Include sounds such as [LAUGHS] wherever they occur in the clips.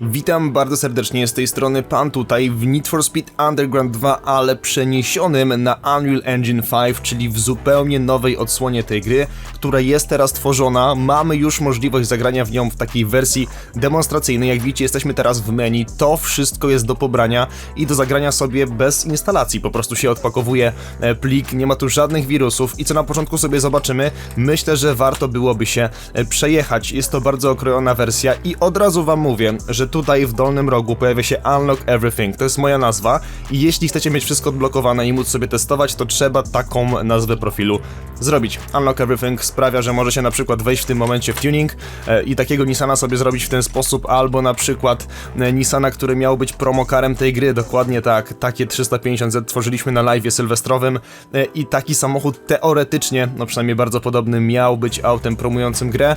Witam bardzo serdecznie z tej strony Pan tutaj w Need for Speed Underground 2, ale przeniesionym na Unreal Engine 5, czyli w zupełnie nowej odsłonie tej gry, która jest teraz tworzona. Mamy już możliwość zagrania w nią w takiej wersji demonstracyjnej. Jak widzicie, jesteśmy teraz w menu. To wszystko jest do pobrania i do zagrania sobie bez instalacji. Po prostu się odpakowuje e, plik, nie ma tu żadnych wirusów i co na początku sobie zobaczymy, myślę, że warto byłoby się e, przejechać. Jest to bardzo okrojona wersja i od razu Wam mówię, że tutaj w dolnym rogu pojawia się Unlock Everything. To jest moja nazwa i jeśli chcecie mieć wszystko odblokowane i móc sobie testować, to trzeba taką nazwę profilu zrobić. Unlock Everything sprawia, że może się na przykład wejść w tym momencie w tuning e, i takiego Nissana sobie zrobić w ten sposób, albo na przykład e, Nissana, który miał być promokarem tej gry, dokładnie tak, takie 350Z tworzyliśmy na live sylwestrowym e, i taki samochód teoretycznie, no przynajmniej bardzo podobny, miał być autem promującym grę.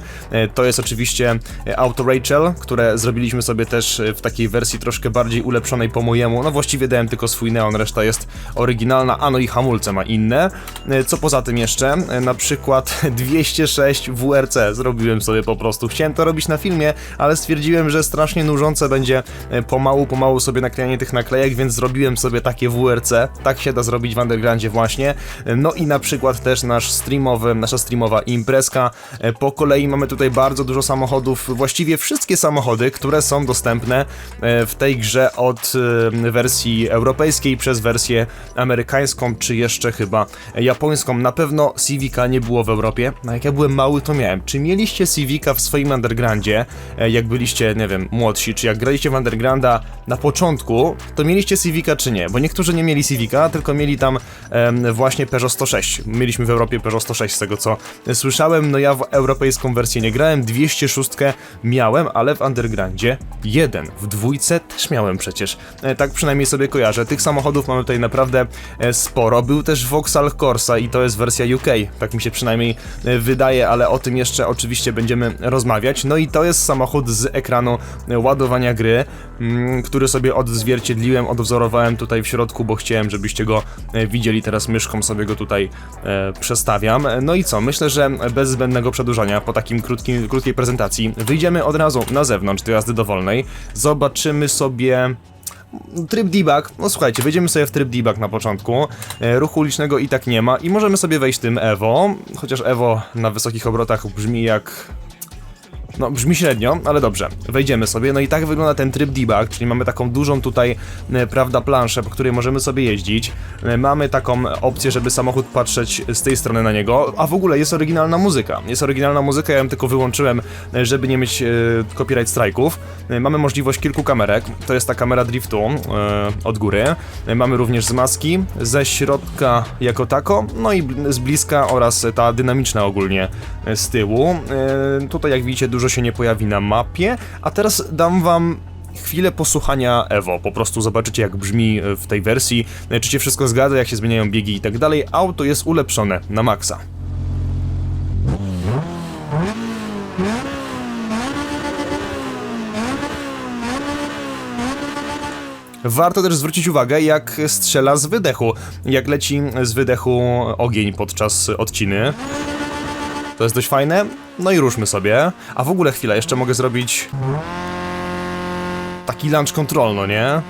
To jest oczywiście auto Rachel, które zrobiliśmy sobie też e, w takiej wersji troszkę bardziej ulepszonej po mojemu. No właściwie dałem tylko swój neon, reszta jest oryginalna, a no i hamulce ma inne. E, Co poza tym jeszcze? E, Na przykład [LAUGHS] 206 WRC zrobiłem sobie po prostu. Chciałem to robić na filmie, ale stwierdziłem, że strasznie nużące będzie pomału, pomału sobie naklejanie tych naklejek, więc zrobiłem sobie takie WRC. Tak się da zrobić w Undergroundzie właśnie. No i na przykład też nasz streamowy, nasza streamowa imprezka. Po kolei mamy tutaj bardzo dużo samochodów, właściwie wszystkie samochody, które są dostępne e, w tej grze od e, wersji europejskiej przez wersję amerykańską, czy jeszcze chyba japońską. Na pewno Civica nie było w Europie, a jak ja byłem mały to miałem. Czy mieliście Civica w swoim undergroundzie, e, jak byliście, nie wiem, młodsi, czy jak graliście w undergrounda na początku, to mieliście Civica czy nie? Bo niektórzy nie mieli Civica, tylko mieli tam em, właśnie Peugeot 106. Mieliśmy w Europie Peugeot 106 z tego co słyszałem, no ja w europejską wersję nie grałem, 206 miałem, ale w undergroundzie jeden, w dwójce też miałem przecież. E, tak przynajmniej sobie kojarzę. Tych samochodów mamy tutaj naprawdę e, sporo. Był też Vauxhall Corsa i to jest wersja UK, tak mi się przynajmniej e, wydaje, ale o tym jeszcze oczywiście będziemy rozmawiać. No i to jest samochód z ekranu ładowania gry, mm, który sobie odzwierciedliłem, odwzorowałem tutaj w środku, bo chciałem, żebyście go widzieli. Teraz myszką sobie go tutaj przestawiam. No i co? Myślę, że bez zbędnego przedłużania po takim krótkim, krótkiej prezentacji wyjdziemy od razu na zewnątrz do jazdy dowolnej. Zobaczymy sobie tryb debug, no słuchajcie, wejdziemy sobie w tryb debug na początku, e, ruchu ulicznego i tak nie ma. I możemy sobie wejść tym Evo, chociaż Evo na wysokich obrotach brzmi jak... No, brzmi średnio, ale dobrze. Wejdziemy sobie, no i tak wygląda ten tryb debug, czyli mamy taką dużą tutaj, e, prawda, planszę, po której możemy sobie jeździć. E, Mamy taką opcję, żeby samochód patrzeć z tej strony na niego, a w ogóle jest oryginalna muzyka. Jest oryginalna muzyka, ja ją tylko wyłączyłem, e, żeby nie mieć copyright strike'ów. E, Mamy możliwość kilku kamerek, to jest ta kamera driftu od góry. Mamy również z maski, ze środka jako tako, no i z bliska oraz ta dynamiczna ogólnie z tyłu. Tutaj jak widzicie dużo się nie pojawi na mapie, a teraz dam wam chwilę posłuchania Evo, po prostu zobaczycie jak brzmi e, w tej wersji, e, czy się wszystko zgadza, jak się zmieniają biegi i tak dalej. Auto jest ulepszone na maksa. Warto też zwrócić uwagę, jak strzela z wydechu, jak leci z wydechu ogień podczas odciny. To jest dość fajne. No i ruszmy sobie. A w ogóle chwilę, jeszcze mogę zrobić taki launch control, no nie?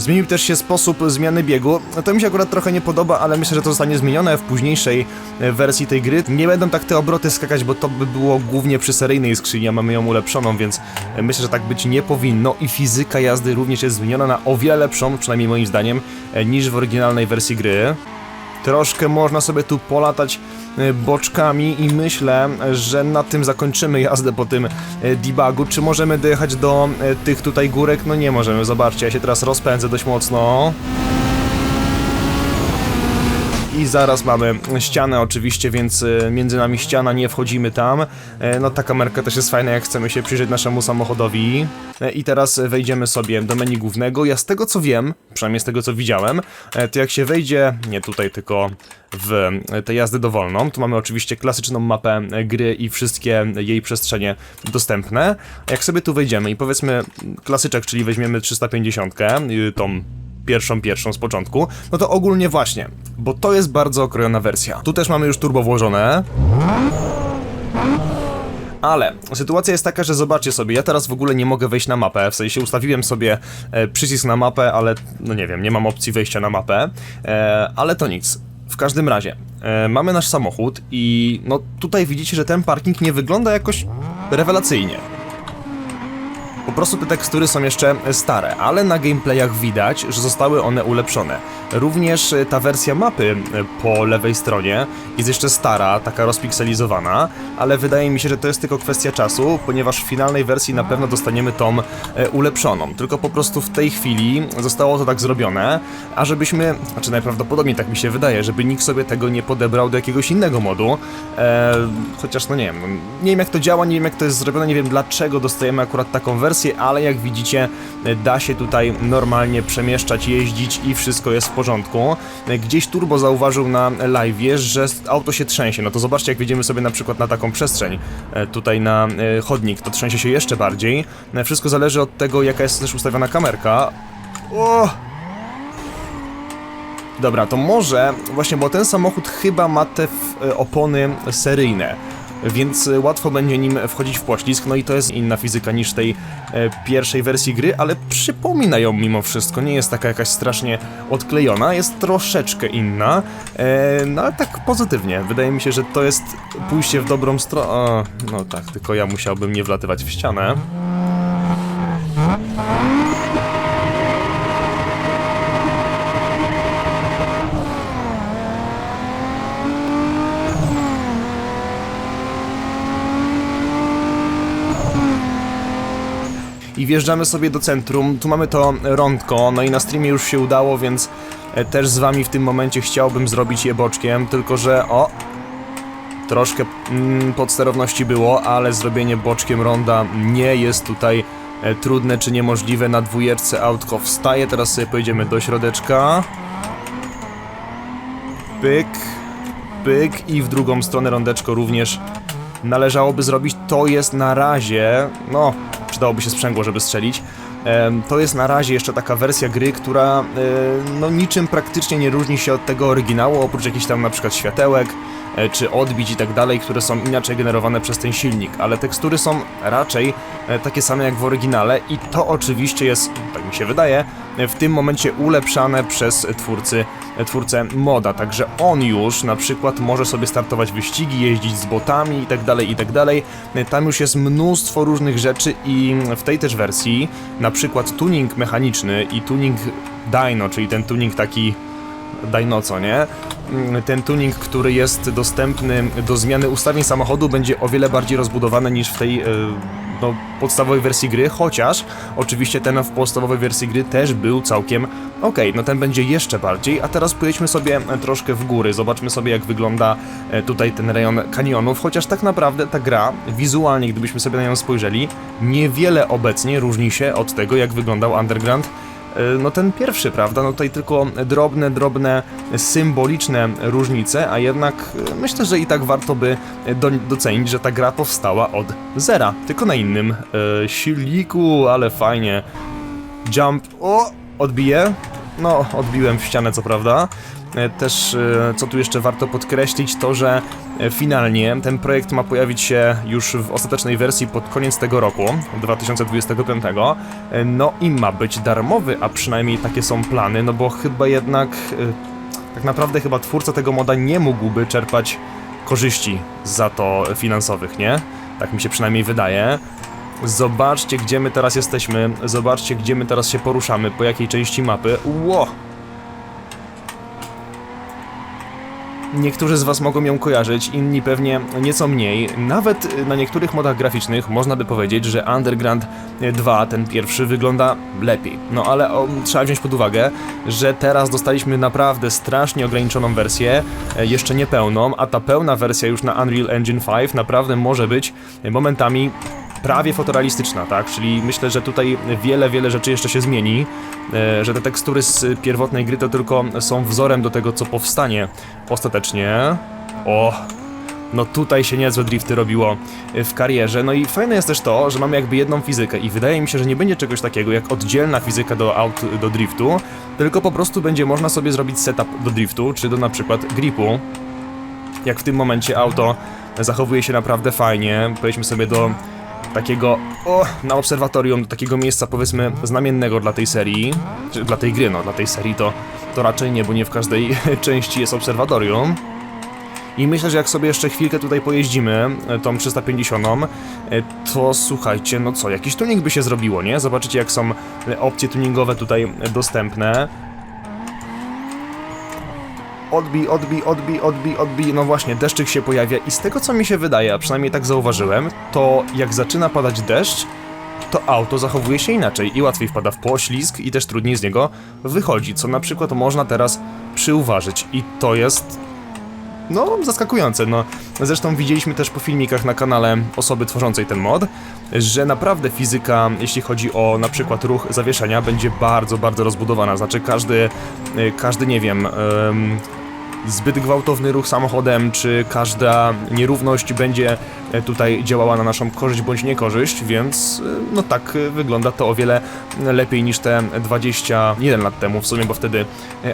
Zmienił też się sposób zmiany biegu. To mi się akurat trochę nie podoba, ale myślę, że to zostanie zmienione w późniejszej e, wersji tej gry. Nie będą tak te obroty skakać, bo to by było głównie przy seryjnej skrzyni, a mamy ją ulepszoną, więc e, myślę, że tak być nie powinno. I fizyka jazdy również jest zmieniona na o wiele lepszą, przynajmniej moim zdaniem, e, niż w oryginalnej wersji gry. Troszkę można sobie tu polatać boczkami i myślę, że na tym zakończymy jazdę po tym e, debugu. Czy możemy dojechać do e, tych tutaj górek? No nie możemy, zobaczcie, ja się teraz rozpędzę dość mocno. Zaraz mamy ścianę oczywiście, więc e, między nami ściana, nie wchodzimy tam. E, No ta kamerka też jest fajna, jak chcemy się przyjrzeć naszemu samochodowi. E, I teraz wejdziemy sobie do menu głównego. Ja z tego co wiem, przynajmniej z tego co widziałem, to jak się wejdzie, nie tutaj, tylko w tę jazdę dowolną, to mamy oczywiście klasyczną mapę gry i wszystkie jej przestrzenie dostępne. Jak sobie tu wejdziemy i powiedzmy klasyczek, czyli weźmiemy 350, y, tą pierwszą, pierwszą z początku, no to ogólnie właśnie, bo to jest bardzo okrojona wersja. Tu też mamy już turbo włożone. Ale sytuacja jest taka, że zobaczcie sobie, ja teraz w ogóle nie mogę wejść na mapę, w sensie ustawiłem sobie e, przycisk na mapę, ale no nie wiem, nie mam opcji wejścia na mapę, e, ale to nic. W każdym razie, e, mamy nasz samochód i no tutaj widzicie, że ten parking nie wygląda jakoś rewelacyjnie. Po prostu te tekstury są jeszcze stare, ale na gameplayach widać, że zostały one ulepszone. Również e, ta wersja mapy e, po lewej stronie jest jeszcze stara, taka rozpikselizowana, ale wydaje mi się, że to jest tylko kwestia czasu, ponieważ w finalnej wersji na pewno dostaniemy tą e, ulepszoną. Tylko po prostu w tej chwili zostało to tak zrobione, a żebyśmy, znaczy najprawdopodobniej tak mi się wydaje, żeby nikt sobie tego nie podebrał do jakiegoś innego modu, e, chociaż no nie wiem, no, nie wiem jak to działa, nie wiem jak to jest zrobione, nie wiem dlaczego dostajemy akurat taką wersję, ale jak widzicie da się tutaj normalnie przemieszczać, jeździć i wszystko jest w porządku. Gdzieś Turbo zauważył na live, że auto się trzęsie, no to zobaczcie jak wjedziemy sobie na przykład na taką przestrzeń, e, tutaj na e, chodnik, to trzęsie się jeszcze bardziej. E, Wszystko zależy od tego jaka jest też ustawiona kamerka. O! Dobra, to może właśnie, bo ten samochód chyba ma te opony seryjne, więc e, łatwo będzie nim wchodzić w poślizg, no i to jest inna fizyka niż tej e, pierwszej wersji gry, ale przypomina ją mimo wszystko, nie jest taka jakaś strasznie odklejona, jest troszeczkę inna, e, no ale tak pozytywnie, wydaje mi się, że to jest pójście w dobrą stronę, no tak, tylko ja musiałbym nie wlatywać w ścianę. I wjeżdżamy sobie do centrum. Tu mamy to rądko, no i na streamie już się udało, więc e, też z wami w tym momencie chciałbym zrobić je boczkiem, tylko że o. Troszkę mm, podsterowności było, ale zrobienie boczkiem ronda nie jest tutaj e, trudne czy niemożliwe. Na dwójeczce autko wstaje, teraz sobie pojedziemy do środeczka. Pyk, pyk i w drugą stronę rondeczko również należałoby zrobić. To jest na razie, no, przydałoby się sprzęgło, żeby strzelić. To jest na razie jeszcze taka wersja gry, która e, no niczym praktycznie nie różni się od tego oryginału, oprócz jakichś tam na przykład światełek czy odbić i tak dalej, które są inaczej generowane przez ten silnik, ale tekstury są raczej e, takie same jak w oryginale i to oczywiście jest, tak mi się wydaje, e, w tym momencie ulepszane przez twórcy, e, twórcę moda, także on już na przykład może sobie startować wyścigi, jeździć z botami i tak dalej, i tak dalej. E, Tam już jest mnóstwo różnych rzeczy i w tej też wersji na przykład tuning mechaniczny i tuning dyno, czyli ten tuning taki Dino, co nie? Mm, Ten tuning, który jest dostępny do zmiany ustawień samochodu, będzie o wiele bardziej rozbudowany niż w tej e, no, podstawowej wersji gry, chociaż oczywiście ten w podstawowej wersji gry też był całkiem ok, no ten będzie jeszcze bardziej, a teraz pojedźmy sobie e, troszkę w góry, zobaczmy sobie jak wygląda e, tutaj ten rejon kanionów, chociaż tak naprawdę ta gra, wizualnie gdybyśmy sobie na nią spojrzeli, niewiele obecnie różni się od tego jak wyglądał Underground no ten pierwszy, prawda? No tutaj tylko drobne, drobne, symboliczne różnice, a jednak e, myślę, że i tak warto by do, docenić, że ta gra powstała od zera, tylko na innym e, silniku, ale fajnie. Jump, o, odbiję. No, odbiłem w ścianę, co prawda. E, Też, e, co tu jeszcze warto podkreślić, to że e, finalnie ten projekt ma pojawić się już w ostatecznej wersji pod koniec tego roku, 2025. E, No i ma być darmowy, a przynajmniej takie są plany, no bo chyba jednak, e, tak naprawdę chyba twórca tego moda nie mógłby czerpać korzyści za to finansowych, nie? Tak mi się przynajmniej wydaje. Zobaczcie, gdzie my teraz jesteśmy. Zobaczcie, gdzie my teraz się poruszamy, po jakiej części mapy. Ło! Niektórzy z Was mogą ją kojarzyć, inni pewnie nieco mniej. Nawet na niektórych modach graficznych można by powiedzieć, że Underground 2, ten pierwszy, wygląda lepiej. No ale o, trzeba wziąć pod uwagę, że teraz dostaliśmy naprawdę strasznie ograniczoną wersję, e, jeszcze niepełną, a ta pełna wersja już na Unreal Engine 5 naprawdę może być momentami prawie fotorealistyczna, tak? Czyli myślę, że tutaj wiele, wiele rzeczy jeszcze się zmieni, e, że te tekstury z pierwotnej gry to tylko są wzorem do tego, co powstanie ostatecznie. O, no tutaj się niezłe drifty robiło y, w karierze. No i fajne jest też to, że mamy jakby jedną fizykę i wydaje mi się, że nie będzie czegoś takiego jak oddzielna fizyka do aut do driftu, tylko po prostu będzie można sobie zrobić setup do driftu, czy do na przykład gripu. Jak w tym momencie auto zachowuje się naprawdę fajnie, powiedzmy sobie do takiego, o, na obserwatorium, do takiego miejsca powiedzmy znamiennego dla tej serii, czy dla tej gry, no dla tej serii to, to raczej nie, bo nie w każdej [LAUGHS] części jest obserwatorium. I myślę, że jak sobie jeszcze chwilkę tutaj pojeździmy, e, tą 350, e, to słuchajcie, no co, jakiś tuning by się zrobiło, nie? Zobaczycie jak są e, opcje tuningowe tutaj dostępne. Odbij, odbij, odbij, odbij, odbij. No właśnie, deszczyk się pojawia i z tego co mi się wydaje, a przynajmniej tak zauważyłem, to jak zaczyna padać deszcz, to auto zachowuje się inaczej i łatwiej wpada w poślizg i też trudniej z niego wychodzi, co na przykład można teraz przyuważyć i to jest no, zaskakujące, no. Zresztą widzieliśmy też po filmikach na kanale osoby tworzącej ten mod, że naprawdę fizyka, jeśli chodzi o na przykład ruch zawieszenia, będzie bardzo, bardzo rozbudowana. Znaczy każdy, y, każdy nie wiem, em, zbyt gwałtowny ruch samochodem, czy każda nierówność będzie e, tutaj działała na naszą korzyść bądź niekorzyść, więc e, no tak e, wygląda to o wiele lepiej niż te 21 lat temu w sumie, bo wtedy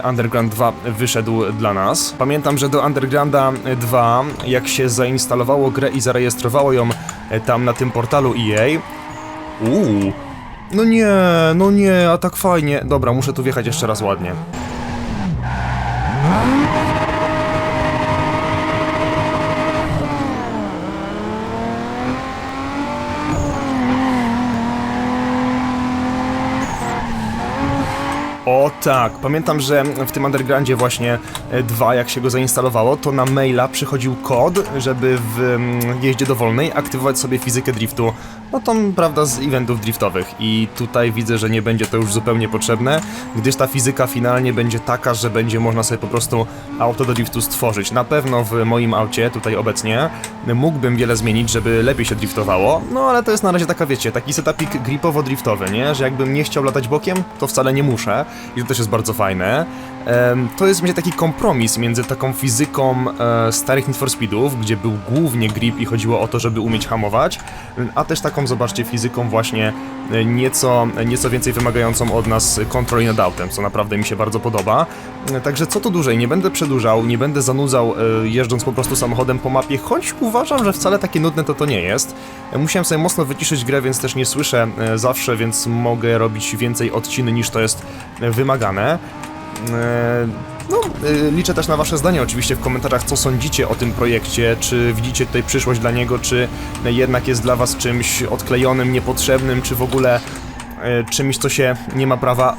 Underground 2 wyszedł dla nas. Pamiętam, że do Undergrounda 2, jak się zainstalowało grę i zarejestrowało ją tam na tym portalu EA, uuu, no nie, no nie, a tak fajnie. Dobra, muszę tu wjechać jeszcze raz ładnie. O tak, pamiętam, że w tym undergroundzie właśnie 2, jak się go zainstalowało, to na maila przychodził kod, żeby w mm, jeździe dowolnej aktywować sobie fizykę driftu, no tą, prawda, z eventów driftowych. I tutaj widzę, że nie będzie to już zupełnie potrzebne, gdyż ta fizyka finalnie będzie taka, że będzie można sobie po prostu auto do driftu stworzyć. Na pewno w moim aucie, tutaj obecnie, mógłbym wiele zmienić, żeby lepiej się driftowało, no ale to jest na razie taka, wiecie, taki setupik gripowo-driftowy, nie? Że jakbym nie chciał latać bokiem, to wcale nie muszę i to też jest bardzo fajne. To jest będzie taki kompromis między taką fizyką e, starych Need for Speedów, gdzie był głównie grip i chodziło o to, żeby umieć hamować, a też taką, zobaczcie, fizyką właśnie e, nieco, nieco więcej wymagającą od nas kontroli nad autem, co naprawdę mi się bardzo podoba. E, Także co tu dłużej, nie będę przedłużał, nie będę zanudzał jeżdżąc po prostu samochodem po mapie, choć uważam, że wcale takie nudne to to nie jest. Musiałem sobie mocno wyciszyć grę, więc też nie słyszę zawsze, więc mogę robić więcej odciny niż to jest wymagane. E, No, e, liczę też na Wasze zdanie oczywiście w komentarzach, co sądzicie o tym projekcie, czy widzicie tutaj przyszłość dla niego, czy jednak jest dla Was czymś odklejonym, niepotrzebnym, czy w ogóle e, czymś, co się nie ma prawa...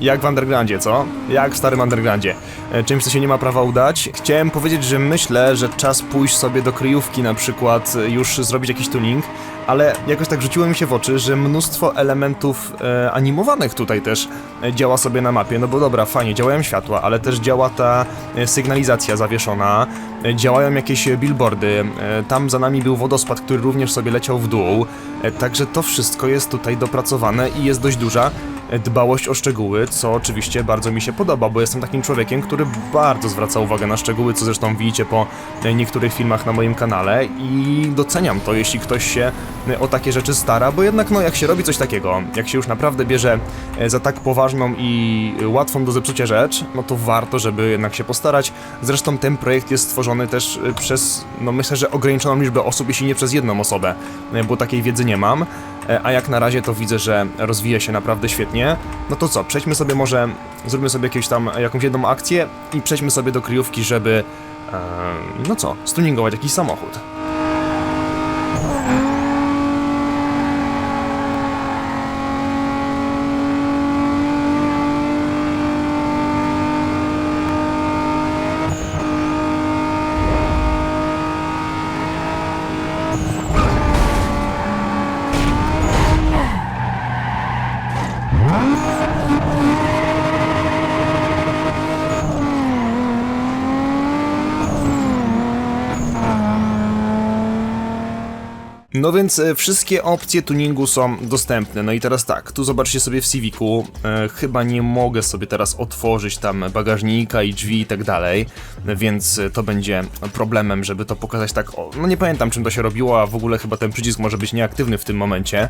Jak w Undergroundzie, co? Jak w starym Undergroundzie. E, Czymś, co się nie ma prawa udać. Chciałem powiedzieć, że myślę, że czas pójść sobie do kryjówki na przykład, e, już zrobić jakiś tuning, ale jakoś tak rzuciło mi się w oczy, że mnóstwo elementów e, animowanych tutaj też e, działa sobie na mapie, no bo dobra, fajnie, działają światła, ale też działa ta sygnalizacja zawieszona, działają jakieś e, billboardy, e, tam za nami był wodospad, który również sobie leciał w dół, e, także to wszystko jest tutaj dopracowane i jest dość duża e, dbałość o szczegóły, co oczywiście bardzo mi się podoba, bo jestem takim człowiekiem, który bardzo zwraca uwagę na szczegóły, co zresztą widzicie po e, niektórych filmach na moim kanale i doceniam to, jeśli ktoś się e, o takie rzeczy stara, bo jednak no jak się robi coś takiego, jak się już naprawdę bierze e, za tak poważną i e, łatwą do zepsucia rzecz, no to warto, żeby jednak się postarać. Zresztą ten projekt jest stworzony też e, przez, no myślę, że ograniczoną liczbę osób, jeśli nie przez jedną osobę, e, bo takiej wiedzy nie mam. E, A jak na razie to widzę, że rozwija się naprawdę świetnie. No to co, przejdźmy sobie może, zróbmy sobie jakieś tam, jakąś jedną akcję i przejdźmy sobie do kryjówki, żeby, e, no co, stuningować jakiś samochód. No więc e, wszystkie opcje tuningu są dostępne. No i teraz tak, tu zobaczcie sobie w Civicu, e, chyba nie mogę sobie teraz otworzyć tam bagażnika i drzwi i tak dalej, więc e, to będzie problemem, żeby to pokazać tak, no nie pamiętam czym to się robiło, a w ogóle chyba ten przycisk może być nieaktywny w tym momencie,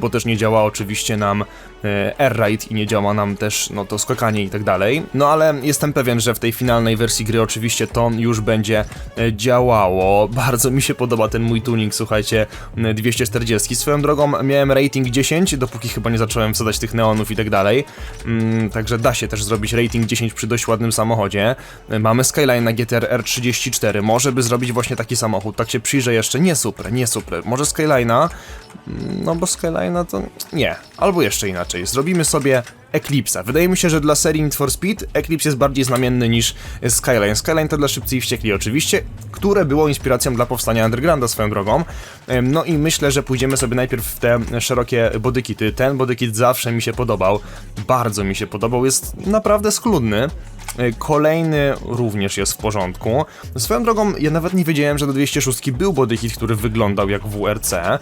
bo też nie działa oczywiście nam e, Air-Ride i nie działa nam też no to skakanie i tak dalej. No ale jestem pewien, że w tej finalnej wersji gry oczywiście to już będzie działało. Bardzo mi się podoba ten mój tuning, słuchajcie, 240. Swoją drogą miałem rating 10, dopóki chyba nie zacząłem wsadzać tych neonów i tak dalej. Mm, także da się też zrobić rating 10 przy dość ładnym samochodzie. Mamy Skyline na GTR R34, może by zrobić właśnie taki samochód. Tak się przyjrzę jeszcze, nie super, nie super. Może Skyline'a, Mm, no bo Skyline'a to nie. Albo jeszcze inaczej, zrobimy sobie Eclipse'a. Wydaje mi się, że dla serii Need for Speed Eclipse jest bardziej znamienny niż Skyline. Skyline to dla szybcy i wściekli oczywiście, które było inspiracją dla powstania Undergrounda swoją drogą. No i myślę, że pójdziemy sobie najpierw w te szerokie bodykity. Ten bodykit zawsze mi się podobał, bardzo mi się podobał, jest naprawdę schludny. E, Kolejny również jest w porządku. Swoją drogą, ja nawet nie wiedziałem, że do 206 był bodykit, który wyglądał jak WRC, e,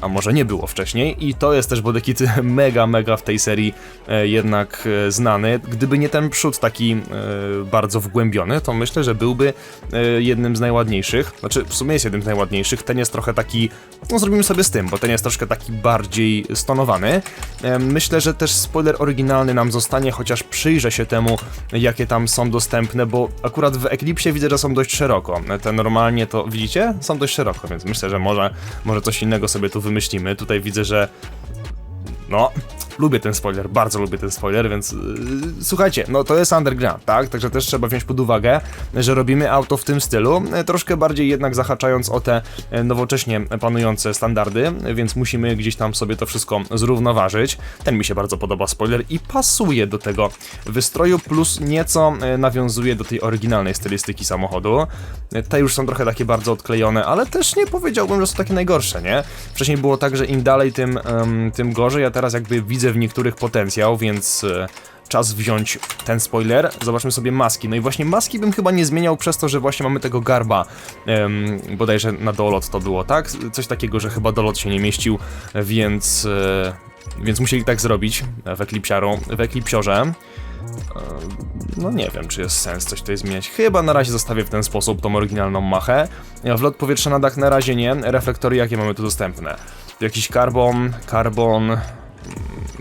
a może nie było wcześniej. I to jest też bodykit [LAUGHS] mega, mega w tej serii e, jednak znany. Gdyby nie ten przód taki bardzo wgłębiony, to myślę, że byłby jednym z najładniejszych. Znaczy, w sumie jest jednym z najładniejszych. Ten jest trochę taki, no zrobimy sobie z tym, bo ten jest troszkę taki bardziej stonowany. Myślę, że też spoiler oryginalny nam zostanie, chociaż przyjrzę się temu, jakie tam są dostępne, bo akurat w Eclipse widzę, że są dość szeroko. Te normalnie to, widzicie? Są dość szeroko, więc myślę, że może, może coś innego sobie tu wymyślimy. Tutaj widzę, że no, lubię ten spoiler, bardzo lubię ten spoiler, więc yy, słuchajcie, no to jest underground, tak? Także też trzeba wziąć pod uwagę, że robimy auto w tym stylu, yy, troszkę bardziej jednak zahaczając o te yy, nowocześnie panujące standardy, więc musimy gdzieś tam sobie to wszystko zrównoważyć. Ten mi się bardzo podoba spoiler i pasuje do tego wystroju, plus nieco yy, nawiązuje do tej oryginalnej stylistyki samochodu. Te już są trochę takie bardzo odklejone, ale też nie powiedziałbym, że są takie najgorsze, nie? Wcześniej było tak, że im dalej, tym, em, tym gorzej, a teraz jakby widzę w niektórych potencjał, więc e, czas wziąć ten spoiler. Zobaczmy sobie maski. No i właśnie maski bym chyba nie zmieniał przez to, że właśnie mamy tego garba, em, bodajże na dolot to było, tak? Coś takiego, że chyba dolot się nie mieścił, więc... E, więc musieli tak zrobić w w Eclipsiorze. No nie wiem, czy jest sens coś tutaj zmieniać. Chyba na razie zostawię w ten sposób tą oryginalną machę. Wlot powietrza na dach na razie nie. Reflektory jakie mamy tu dostępne? Jakiś karbon, karbon...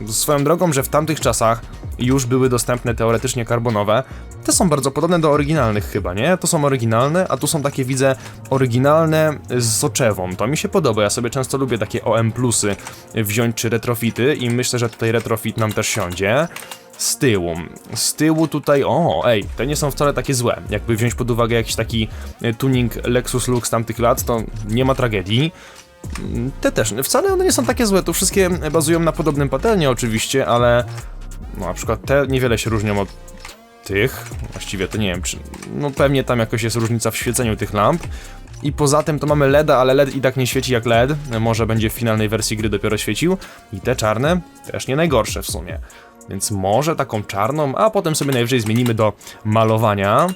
Swoją drogą, że w tamtych czasach już były dostępne teoretycznie karbonowe. Te są bardzo podobne do oryginalnych chyba, nie? To są oryginalne, a tu są takie, widzę, oryginalne z soczewą. To mi się podoba, ja sobie często lubię takie OM plusy wziąć, czy retrofity i myślę, że tutaj retrofit nam też siądzie. Z tyłu. Z tyłu tutaj, o, ej, te nie są wcale takie złe. Jakby wziąć pod uwagę jakiś taki e, tuning Lexus Lux tamtych lat, to nie ma tragedii. Te też, wcale one nie są takie złe, tu wszystkie bazują na podobnym patelnie oczywiście, ale no, na przykład te niewiele się różnią od tych, właściwie to nie wiem, czy, no pewnie tam jakoś jest różnica w świeceniu tych lamp. I poza tym to mamy LEDa, ale LED i tak nie świeci jak LED, może będzie w finalnej wersji gry dopiero świecił. I te czarne też nie najgorsze w sumie. Więc może taką czarną, a potem sobie najwyżej zmienimy do malowania.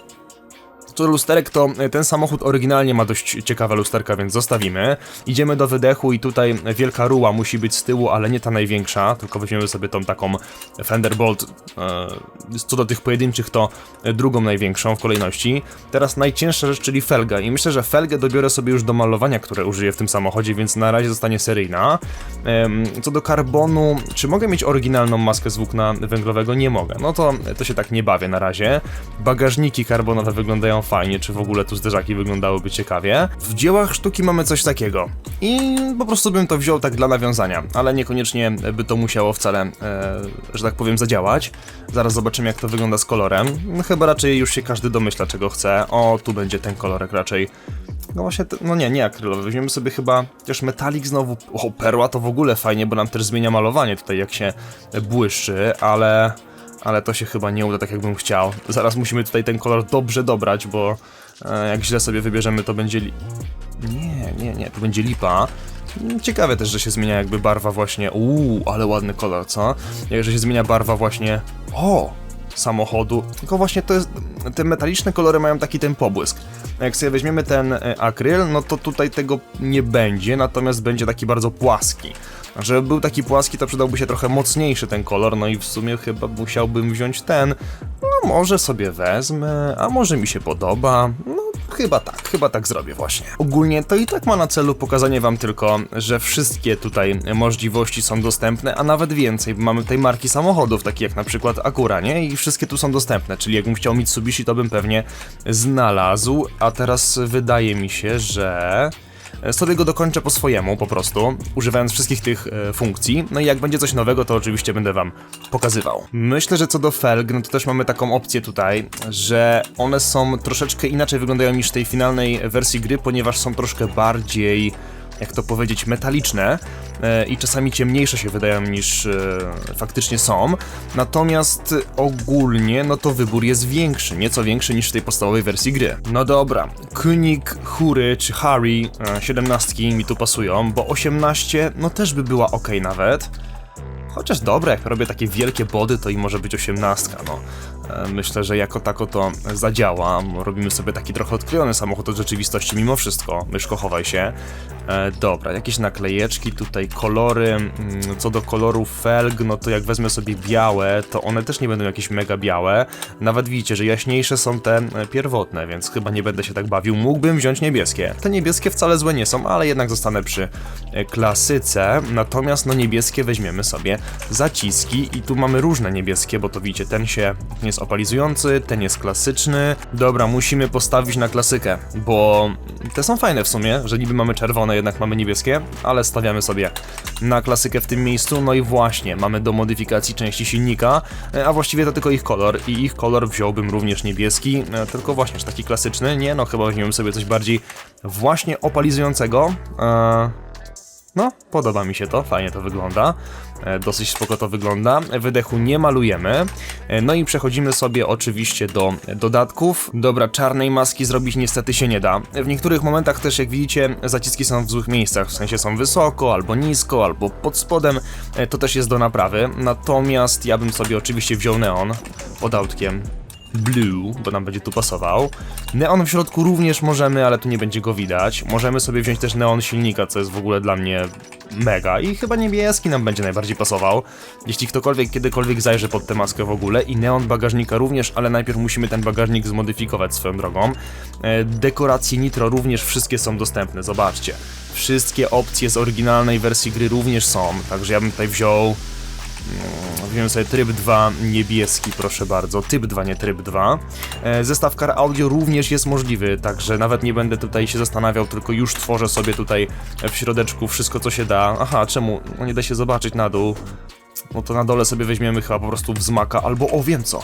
Do lusterek, to e, ten samochód oryginalnie ma dość ciekawe lusterka, więc zostawimy. Idziemy do wydechu i tutaj wielka ruła musi być z tyłu, ale nie ta największa, tylko weźmiemy sobie tą taką Thunderbolt. E, co do tych pojedynczych, to drugą największą w kolejności. Teraz najcięższa rzecz, czyli felga. I myślę, że felgę dobiorę sobie już do malowania, które użyję w tym samochodzie, więc na razie zostanie seryjna. Co do karbonu, czy mogę mieć oryginalną maskę z włókna węglowego? Nie mogę. No to, to się tak nie bawię na razie. Bagażniki karbonowe wyglądają fajnie, czy w ogóle tu zderzaki wyglądałyby ciekawie. W dziełach sztuki mamy coś takiego. I po prostu bym to wziął tak dla nawiązania, ale niekoniecznie by to musiało wcale, e, że tak powiem, zadziałać. Zaraz zobaczymy jak to wygląda z kolorem. No, chyba raczej już się każdy domyśla czego chce. O, tu będzie ten kolorek raczej. No właśnie, no nie, nie akrylowy. Weźmiemy sobie chyba też metalik znowu. O, perła to w ogóle fajnie, bo nam też zmienia malowanie tutaj, jak się błyszczy, ale. Ale to się chyba nie uda tak, jakbym chciał. Zaraz musimy tutaj ten kolor dobrze dobrać, bo e, jak źle sobie wybierzemy, to będzie. Li... Nie, nie, nie, to będzie lipa. Ciekawe też, że się zmienia jakby barwa właśnie. Uuu, ale ładny kolor, co? Jak że się zmienia barwa właśnie. O! samochodu. Tylko właśnie to jest. Te metaliczne kolory mają taki ten pobłysk. Jak sobie weźmiemy ten e, akryl, no to tutaj tego nie będzie, natomiast będzie taki bardzo płaski. Żeby był taki płaski, to przydałby się trochę mocniejszy ten kolor, no i w sumie chyba musiałbym wziąć ten. No może sobie wezmę, a może mi się podoba. No chyba tak, chyba tak zrobię właśnie. Ogólnie to i tak ma na celu pokazanie wam tylko, że wszystkie tutaj możliwości są dostępne, a nawet więcej, mamy tutaj marki samochodów, takie jak na przykład Acura, nie? I wszystkie tu są dostępne, czyli jakbym chciał Mitsubishi, to bym pewnie znalazł, a teraz wydaje mi się, że... Sobie go dokończę po swojemu, po prostu, używając wszystkich tych e, funkcji. No i jak będzie coś nowego, to oczywiście będę wam pokazywał. Myślę, że co do felg, no to też mamy taką opcję tutaj, że one są troszeczkę inaczej wyglądają niż w tej finalnej wersji gry, ponieważ są troszkę bardziej jak to powiedzieć, metaliczne e, i czasami ciemniejsze się wydają niż e, faktycznie są. Natomiast ogólnie, no to wybór jest większy, nieco większy niż w tej podstawowej wersji gry. No dobra, Kunik, Hury czy Harry, e, 17 mi tu pasują, bo 18 no też by była ok nawet. Chociaż dobre, jak robię takie wielkie body, to i może być 18, no. E, Myślę, że jako tako to zadziała. Robimy sobie taki trochę odklejony samochód od rzeczywistości mimo wszystko. Myszko, chowaj się. E, dobra, jakieś naklejeczki, tutaj kolory. Mm, Co do kolorów felg, no to jak wezmę sobie białe, to one też nie będą jakieś mega białe. Nawet widzicie, że jaśniejsze są te e, pierwotne, więc chyba nie będę się tak bawił. Mógłbym wziąć niebieskie. Te niebieskie wcale złe nie są, ale jednak zostanę przy klasyce. Natomiast no niebieskie weźmiemy sobie zaciski i tu mamy różne niebieskie, bo to widzicie, ten się jest opalizujący, ten jest klasyczny. Dobra, musimy postawić na klasykę, bo te są fajne w sumie, że niby mamy czerwone, jednak mamy niebieskie, ale stawiamy sobie na klasykę w tym miejscu. No i właśnie, mamy do modyfikacji części silnika, e, a właściwie to tylko ich kolor i ich kolor wziąłbym również niebieski, e, tylko właśnie, taki klasyczny, nie no, chyba weźmiemy sobie coś bardziej właśnie opalizującego. Eee, no, podoba mi się to, fajnie to wygląda. E, Dosyć spoko to wygląda. Wydechu nie malujemy. E, No i przechodzimy sobie oczywiście do dodatków. Dobra, czarnej maski zrobić niestety się nie da. W niektórych momentach też, jak widzicie, zaciski są w złych miejscach. W sensie są wysoko, albo nisko, albo pod spodem. E, To też jest do naprawy. Natomiast ja bym sobie oczywiście wziął neon pod autkiem blue, bo nam będzie tu pasował. Neon w środku również możemy, ale tu nie będzie go widać. Możemy sobie wziąć też neon silnika, co jest w ogóle dla mnie mega i chyba niebieski nam będzie najbardziej pasował. Jeśli ktokolwiek kiedykolwiek zajrzy pod tę maskę w ogóle i neon bagażnika również, ale najpierw musimy ten bagażnik zmodyfikować swoją drogą. E, Dekoracje nitro również wszystkie są dostępne, zobaczcie. Wszystkie opcje z oryginalnej wersji gry również są, także ja bym tutaj wziął Wziąłem sobie tryb 2 niebieski, proszę bardzo. Typ 2, nie tryb 2. E, Zestaw kar audio również jest możliwy, także nawet nie będę tutaj się zastanawiał, tylko już tworzę sobie tutaj w środeczku wszystko, co się da. Aha, czemu? No nie da się zobaczyć na dół. No to na dole sobie weźmiemy chyba po prostu wzmaka, albo o wiem co.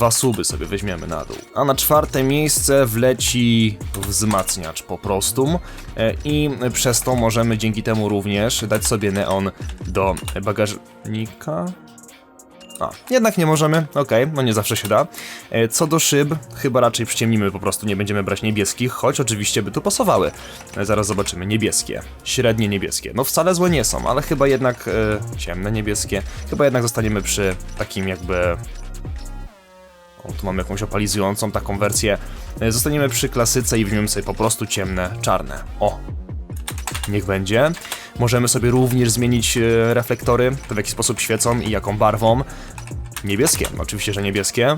Dwa suby sobie weźmiemy na dół. A na czwarte miejsce wleci wzmacniacz po prostu. E, I przez to możemy dzięki temu również dać sobie neon do bagażnika. A, jednak nie możemy, okej, no nie zawsze się da. E, Co do szyb, chyba raczej przyciemnimy, po prostu nie będziemy brać niebieskich, choć oczywiście by tu pasowały. E, Zaraz zobaczymy, niebieskie, średnie niebieskie. No wcale złe nie są, ale chyba jednak e, ciemne niebieskie. Chyba jednak zostaniemy przy takim jakby o, tu mamy jakąś opalizującą taką wersję. E, Zostaniemy przy klasyce i weźmiemy sobie po prostu ciemne, czarne. O! Niech będzie. Możemy sobie również zmienić e, reflektory, to w jaki sposób świecą i jaką barwą. Niebieskie, oczywiście, że niebieskie.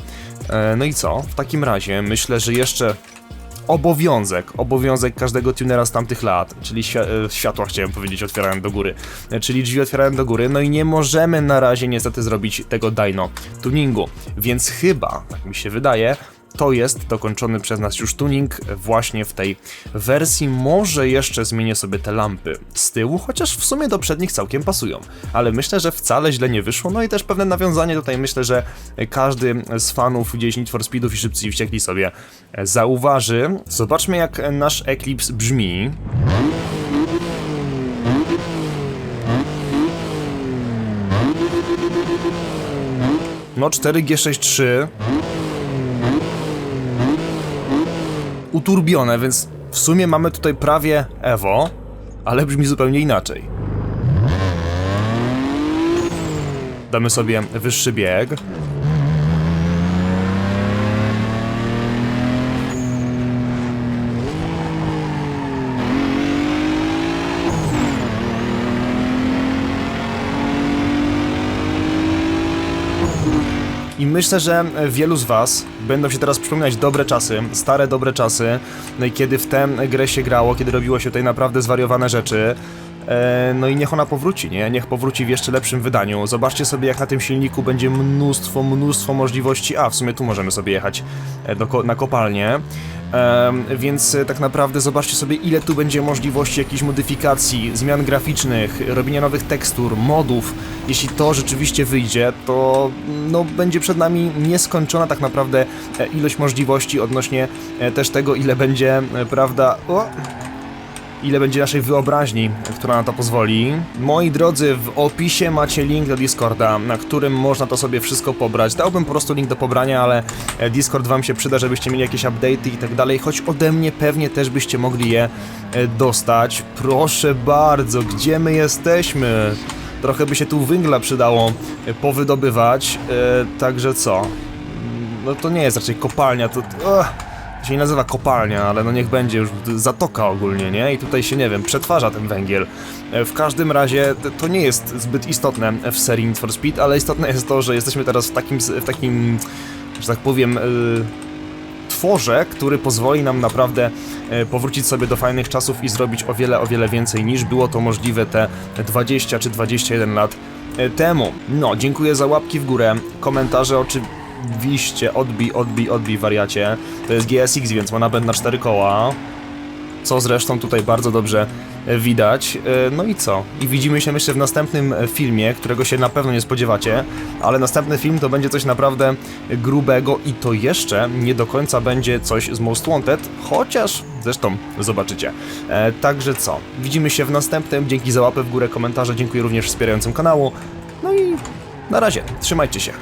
E, No i co? W takim razie myślę, że jeszcze obowiązek, obowiązek każdego tunera z tamtych lat, czyli świ- e, światła chciałem powiedzieć, otwierają do góry, e, czyli drzwi otwierają do góry, no i nie możemy na razie niestety zrobić tego dyno tuningu, więc chyba, tak mi się wydaje, to jest dokończony przez nas już tuning właśnie w tej wersji. Może jeszcze zmienię sobie te lampy z tyłu, chociaż w sumie do przednich całkiem pasują. Ale myślę, że wcale źle nie wyszło. No i też pewne nawiązanie tutaj myślę, że każdy z fanów gdzieś Need for Speedów i Szybcy i Wściekli sobie zauważy. Zobaczmy jak nasz Eclipse brzmi. No 4G63 uturbione, więc w sumie mamy tutaj prawie Evo, ale brzmi zupełnie inaczej. Damy sobie wyższy bieg. Myślę, że wielu z Was będą się teraz przypominać dobre czasy, stare dobre czasy, kiedy w tę grę się grało, kiedy robiło się tutaj naprawdę zwariowane rzeczy. E, No i niech ona powróci, nie? Niech powróci w jeszcze lepszym wydaniu. Zobaczcie sobie, jak na tym silniku będzie mnóstwo, mnóstwo możliwości. A, w sumie tu możemy sobie jechać e, do, na kopalnię. Em, więc e, tak naprawdę zobaczcie sobie, ile tu będzie możliwości jakichś modyfikacji, zmian graficznych, robienia nowych tekstur, modów. Jeśli to rzeczywiście wyjdzie, to no, będzie przed nami nieskończona tak naprawdę ilość możliwości odnośnie też tego, ile będzie, prawda... O! Ile będzie naszej wyobraźni, która na to pozwoli. Moi drodzy, w opisie macie link do Discorda, na którym można to sobie wszystko pobrać. Dałbym po prostu link do pobrania, ale e, Discord wam się przyda, żebyście mieli jakieś update'y i tak dalej, choć ode mnie pewnie też byście mogli je e, dostać. Proszę bardzo, gdzie my jesteśmy? Trochę by się tu węgla przydało e, powydobywać, także co? No to nie jest raczej kopalnia, to... Ugh. Się nie nazywa kopalnia, ale no niech będzie już zatoka ogólnie, nie? I tutaj się, nie wiem, przetwarza ten węgiel. E, W każdym razie to nie jest zbyt istotne w serii Need for Speed, ale istotne jest to, że jesteśmy teraz w takim, w takim że tak powiem, y, tworze, który pozwoli nam naprawdę e, powrócić sobie do fajnych czasów i zrobić o wiele, o wiele więcej niż było to możliwe te 20 czy 21 lat e, temu. No, dziękuję za łapki w górę, komentarze oczywiście, odbij, odbij, odbij wariacie. To jest GSX, więc ma napęd na 4 koła, co zresztą tutaj bardzo dobrze e, widać. E, No i co? I widzimy się myślę w następnym e, filmie, którego się na pewno nie spodziewacie, ale następny film to będzie coś naprawdę grubego i to jeszcze nie do końca będzie coś z Most Wanted, chociaż zresztą zobaczycie. Także co? Widzimy się w następnym. Dzięki za łapę w górę, komentarze. Dziękuję również wspierającym kanału. No i na razie. Trzymajcie się.